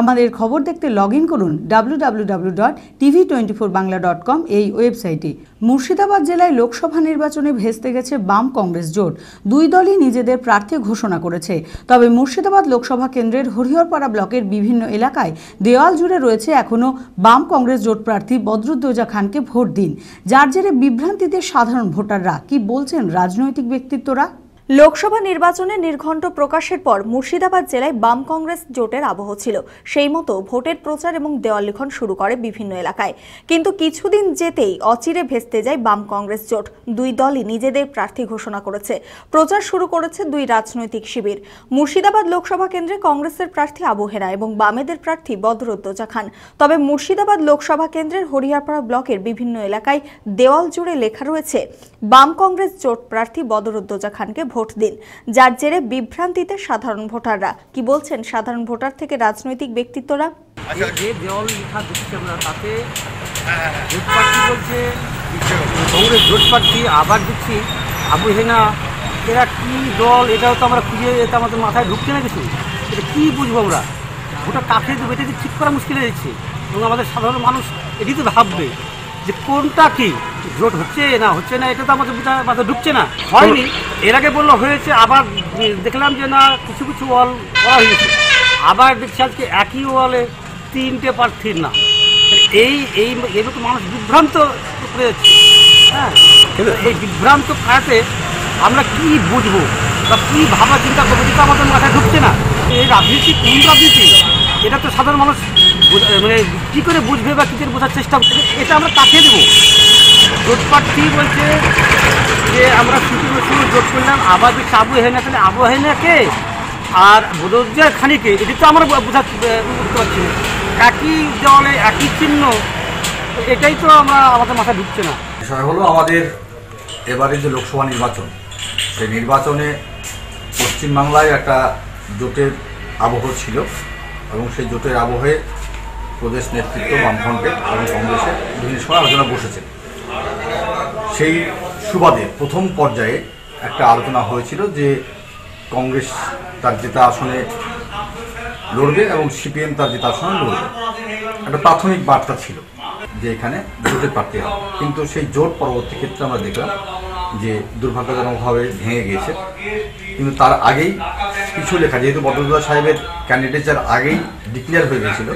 আমাদের খবর দেখতে লগ ইন করুন W dot TV twenty four Bangla dot com এই ওয়েবসাইটে। মুর্শিদাবাদ জেলায় লোকসভা নির্বাচনে ভেস্তে গেছে বাম কংগ্রেস জোট। দুই দলই নিজেদের প্রার্থী ঘোষণা করেছে। তবে মুর্শিদাবাদ লোকসভা কেন্দ্রের হরিহরপাড়া ব্লকের বিভিন্ন এলাকায় দেওয়াল জুড়ে রয়েছে এখনও বাম কংগ্রেস জোট প্রার্থী বদরুদ্দোজা খানকে ভোট দিন। যার জেরে বিভ্রান্তিতে সাধারণ ভোটাররা। কি বলছেন রাজনৈতিক ব্যক্তিত্বরা? লোকসভা নির্বাচনে নির্ঘণ্ট প্রকাশের পর মুর্শিদাবাদ জেলায় বাম কংগ্রেস জোটের আবহ ছিল। সেই মতো ভোটের প্রচার এবং দেওয়াল লিখন শুরু করে বিভিন্ন এলাকায়। কিন্তু কিছুদিন যেতেই অচিরে ভেস্তে যায় বাম কংগ্রেস জোট। দুই দলই নিজেদের প্রার্থী ঘোষণা করেছে। প্রচার শুরু করেছে দুই রাজনৈতিক শিবির। মুর্শিদাবাদ লোকসভা কেন্দ্রে কংগ্রেসের প্রার্থী আবু হেরা এবং বামেদের প্রার্থী বদরুদ্দোজা খান। তবে মুর্শিদাবাদ লোকসভা কেন্দ্রের হরিয়ারপাড়া ব্লকের বিভিন্ন এলাকায় দেওয়াল জুড়ে লেখা রয়েছে, বাম কংগ্রেস জোট প্রার্থী বদরুদ্দোজা খানকে ভোট দিন। যার জেরে বিভ্রান্তিতে সাধারণ ভোটাররা। কি বলছেন সাধারণ ভোটার থেকে রাজনৈতিক ব্যক্তিত্বরা? যে যে দেওয়াল লেখা দেখছি আমরা তাতে জোট প্রার্থী বলছে কংগ্রেস জোট প্রার্থী আবার দেখছি আবু হেনা এরা কী দল এটাও তো আমরা খুঁজে এটা আমাদের মাথায় ঢুকছে না কিছু? এটা কী বুঝব আমরা? ওটা কাকে দেবো এটা ঠিক করা মুশকিল হয়ে যাচ্ছে। এবং আমাদের সাধারণ মানুষ এটি তো ভাববে যে কোনটা কি? জোট হচ্ছে না হচ্ছে না এটা তো আমাদের মাথায় মাথায় ঢুকছে না। হয়নি। এর আগে বলল হয়েছে আবার দেখলাম যে না কিছু কিছু ওয়াল করা হয়েছে। আবার দেখছি আজকে একই ওয়ালে তিনটে প্রার্থীর না এই এই তো মানুষ বিভ্রান্ত করে যাচ্ছে। হ্যাঁ এই বিভ্রান্ত কাটাতে আমরা কি বুঝব? বা কী ভাবা চিন্তা করব? যেটা আমাদের মাথায় ঢুকছে না। এই রাজনীতি কোন রাজনীতি? এটা তো সাধারণ মানুষ মানে কী করে বুঝবে বা কী করে বোঝার চেষ্টা করছে? এটা আমরা কাকে দেবো। জোট প্রার্থী বলছে যে আমরা ছুটি বছর জোট করলাম আবার দেখছি আবু হেনা তাহলে আবু হেনাকে আর বোধোজ্জার খানিকে, এটি তো আমরা বোঝা বুঝতে পারছি না। একই দলে একই চিহ্ন, এটাই তো আমরা আমাদের মাথায় ঢুকছে না। বিষয় হলো আমাদের এবারে যে লোকসভা নির্বাচন, সেই নির্বাচনে পশ্চিমবাংলায় একটা জোটের আবহ ছিল এবং সেই জোটের আবহে প্রদেশ নেতৃত্ব বামফ্রন্টের এবং কংগ্রেসের বিভিন্ন সময় আলোচনা বসেছে। সেই সুবাদে প্রথম পর্যায়ে একটা আলোচনা হয়েছিল যে কংগ্রেস তার জেতা আসনে লড়বে এবং সিপিএম তার জেতা আসনে লড়বে। একটা প্রাথমিক বার্তা ছিল যে এখানে জোটের প্রার্থী হবে। কিন্তু সেই জোট পরবর্তী ক্ষেত্রে আমরা দেখলাম যে দুর্ভাগ্যজনকভাবে ভেঙে গিয়েছে। কিন্তু তার আগেই কিছু লেখা, যেহেতু বদরুল্লাহ সাহেবের ক্যান্ডিডেচার আগেই ডিক্লেয়ার হয়ে গিয়েছিল,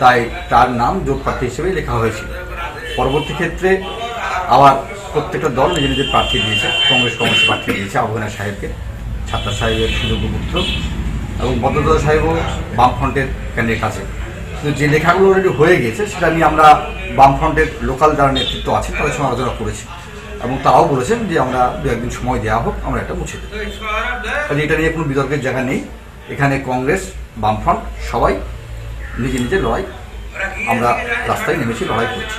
তাই তার নাম জোট প্রার্থী হিসেবেই লেখা হয়েছিল। পরবর্তী ক্ষেত্রে আবার প্রত্যেকটা দল নিজের নিজের প্রার্থী দিয়েছে, কংগ্রেস কংগ্রেস প্রার্থী দিয়েছে আবহানা সাহেবকে, ছাত্র সাহেবের সুযোগ্য পুত্র এবং বদরুল্লাহ সাহেবও বামফ্রন্টের ক্যান্ডিডেট আছে। কিন্তু যে লেখাগুলো অলরেডি হয়ে গেছে, সেটা নিয়ে আমরা বামফ্রন্টের লোকাল যারা নেতৃত্ব আছে তাদের সঙ্গে আলোচনা করেছি। এবং তারাও বলেছেন যে আমরা দু একদিন সময় দেওয়া হোক, আমরা এটা মুছে দেবো। এটা নিয়ে কোনো বিতর্কের জায়গা নেই। এখানে কংগ্রেস, বামফ্রন্ট সবাই নিজে নিজে লড়াই, আমরা রাস্তায় নেমেছি, লড়াই করছি।